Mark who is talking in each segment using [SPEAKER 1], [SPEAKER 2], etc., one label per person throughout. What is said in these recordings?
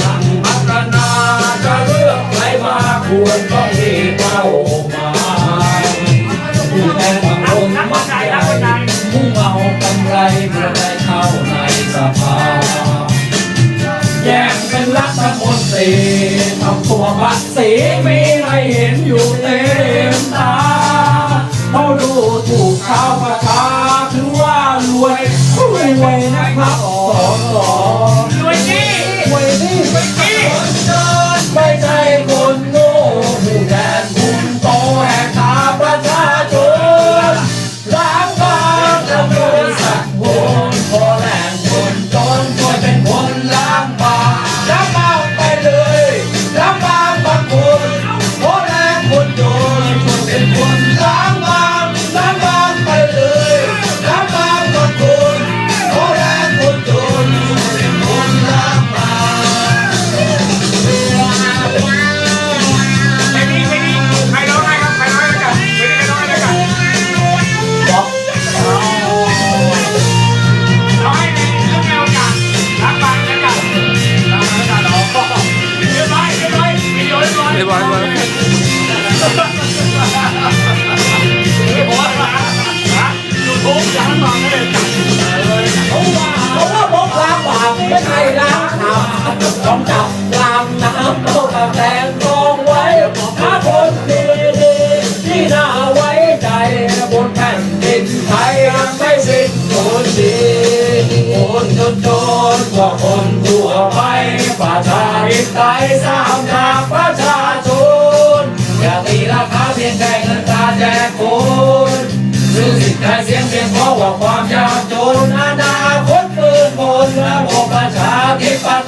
[SPEAKER 1] นั่งพัฒนาจะเลือกใครมาควรต้องมีเป้าหมายผู้แทนบางคนมักใหญ่มุ่งากไรเพื่ได้เข้าในสภา แยกเป็นรัฐมนตรีทำตัวบัตรสีมีให้เห็นอยู่เต็มตา ก็คนทั่วไปประชาธิปไตยสามจากประชาชนอย่าตีราคาเพียงแค่เงินตาแจกคนซื้อสิทธิ์ได้เสียงเพียงเพราะว่าความยากจนอนาคตมืดมนระบบประชาธิปไตย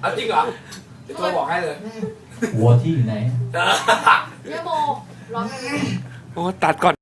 [SPEAKER 2] เอาจริงเหรอจะบอกให้เลย
[SPEAKER 1] หัวที่อยู่ไหน
[SPEAKER 3] เนโมร้องไง
[SPEAKER 2] โอ้ตัดก่อน